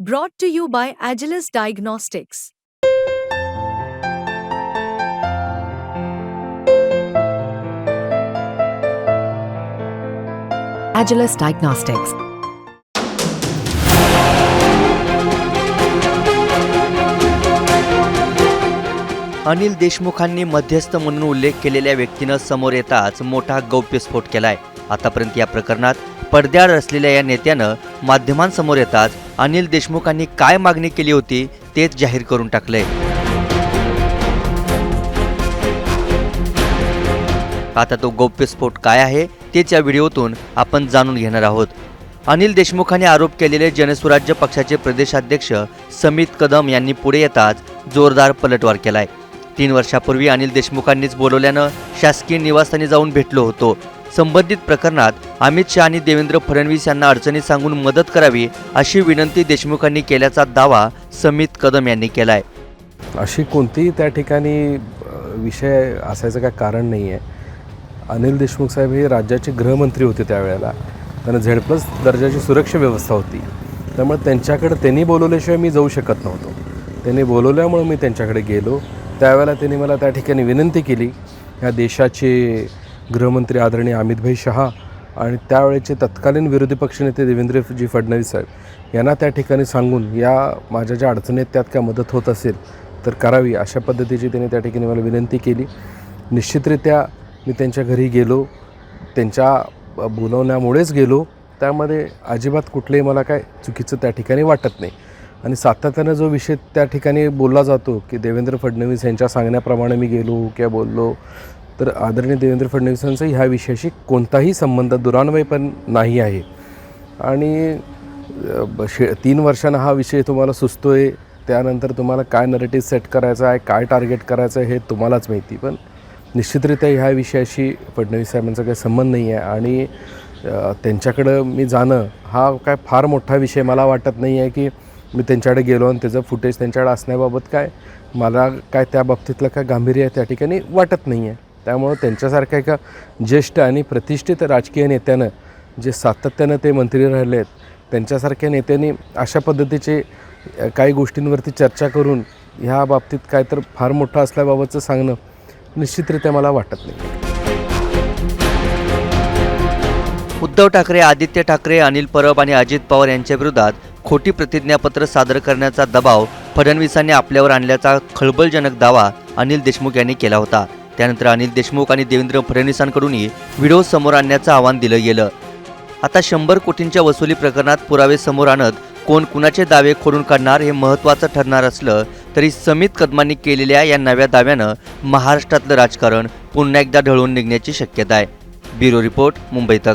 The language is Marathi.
Brought to you by Agilis Diagnostics. Agilis Diagnostics. Anil देशमुखांनी मध्यस्थ म्हणून उल्लेख केलेल्या व्यक्तीनं समोर येताच मोठा गौप्यस्फोट केलाय आतापर्यंत या प्रकरणात पडद्याआड असलेल्या या नेत्यानं माध्यमांसमोर येताच अनिल देशमुखांनी काय मागणी केली होती तेच जाहीर करून टाकलंय. आता तो गौप्यस्फोट काय आहे तेच या व्हिडिओतून आपण जाणून घेणार आहोत. अनिल देशमुखांनी आरोप केलेले जनस्वराज्य पक्षाचे प्रदेशाध्यक्ष समित कदम यांनी पुढे येताच जोरदार पलटवार केलाय. तीन वर्षापूर्वी अनिल देशमुखांनीच बोलवल्यानं शासकीय निवासस्थानी जाऊन भेटलो होतो. संबंधित प्रकरणात अमित शहा आणि देवेंद्र फडणवीस यांना अडचणीत सांगून मदत करावी अशी विनंती देशमुखांनी केल्याचा दावा समित कदम यांनी केलाय. अशी कोणतीही त्या ठिकाणी विषय असायचं काय कारण नाही आहे अनिल देशमुख साहेब हे राज्याचे गृहमंत्री होते त्यावेळेला. त्यांना झेड प्लस दर्जाची सुरक्षा व्यवस्था होती. त्यामुळे त्यांच्याकडे त्यांनी बोलवल्याशिवाय मी जाऊ शकत नव्हतो. त्यांनी बोलवल्यामुळं मी त्यांच्याकडे गेलो. त्यावेळेला त्यांनी मला त्या ठिकाणी विनंती केली ह्या देशाचे गृहमंत्री आदरणीय अमितभाई शहा आणि त्यावेळेचे तत्कालीन विरोधी पक्षनेते देवेंद्रजी फडणवीस साहेब यांना त्या ठिकाणी सांगून या माझ्या ज्या अडचणी आहेत त्यात काय मदत होत असेल तर करावी अशा पद्धतीची त्यांनी त्या ठिकाणी मला विनंती केली. निश्चितरित्या मी त्यांच्या घरी गेलो त्यांच्या ब- बोलवण्यामुळेच गेलो. त्यामध्ये अजिबात कुठलंही मला काय चुकीचं त्या ठिकाणी वाटत नाही. आणि सातत्यानं जो विषय त्या ठिकाणी बोलला जातो की देवेंद्र फडणवीस यांच्या सांगण्याप्रमाणे मी गेलो किंवा बोललो तर आदरणीय देवेंद्र फडणवीसांचा ह्या विषयाशी कोणताही संबंध दुरान्वय पण नाही आहे. आणि ब- शे तीन वर्षांना हा विषय तुम्हाला सुचतो आहे त्यानंतर तुम्हाला काय नरेटिव्ह सेट करायचा आहे काय टार्गेट करायचं आहे हे तुम्हालाच माहिती. पण निश्चितरित्या ह्या विषयाशी फडणवीस साहेबांचा काही संबंध नाही आहे आणि त्यांच्याकडं मी जाणं हा काय फार मोठा विषय मला वाटत नाही आहे की मी त्यांच्याकडे गेलो आणि त्याचं फुटेज त्यांच्याकडे असण्याबाबत काय मला काय त्या बाबतीतलं काय गांभीर्य त्या ठिकाणी वाटत नाही आहे. त्यामुळं त्यांच्यासारख्या एका ज्येष्ठ आणि प्रतिष्ठित राजकीय नेत्यानं जे सातत्यानं ते मंत्री राहिले आहेत त्यांच्यासारख्या नेत्यांनी अशा पद्धतीचे काही गोष्टींवरती चर्चा करून ह्या बाबतीत काय तर फार मोठं असल्याबाबतचं सांगणं निश्चितरित्या मला वाटत नाही. उद्धव ठाकरे आदित्य ठाकरे अनिल परब आणि अजित पवार यांच्या विरोधात खोटी प्रतिज्ञापत्र सादर करण्याचा दबाव फडणवीसांनी आपल्यावर आणल्याचा खळबळजनक दावा अनिल देशमुख यांनी केला होता. त्यानंतर अनिल देशमुख आणि देवेंद्र फडणवीसांकडूनही व्हिडिओ समोर आणण्याचं आवाहन दिलं गेलं. आता शंभर कोटींच्या वसुली प्रकरणात पुरावे समोर आणत कोण कुणाचे दावे खोडून काढणार हे महत्त्वाचं ठरणार असलं तरी समित कदमांनी केलेल्या या नव्या दाव्यानं महाराष्ट्रातलं राजकारण पुन्हा एकदा ढळून निघण्याची शक्यता आहे. ब्युरो रिपोर्ट मुंबई तक.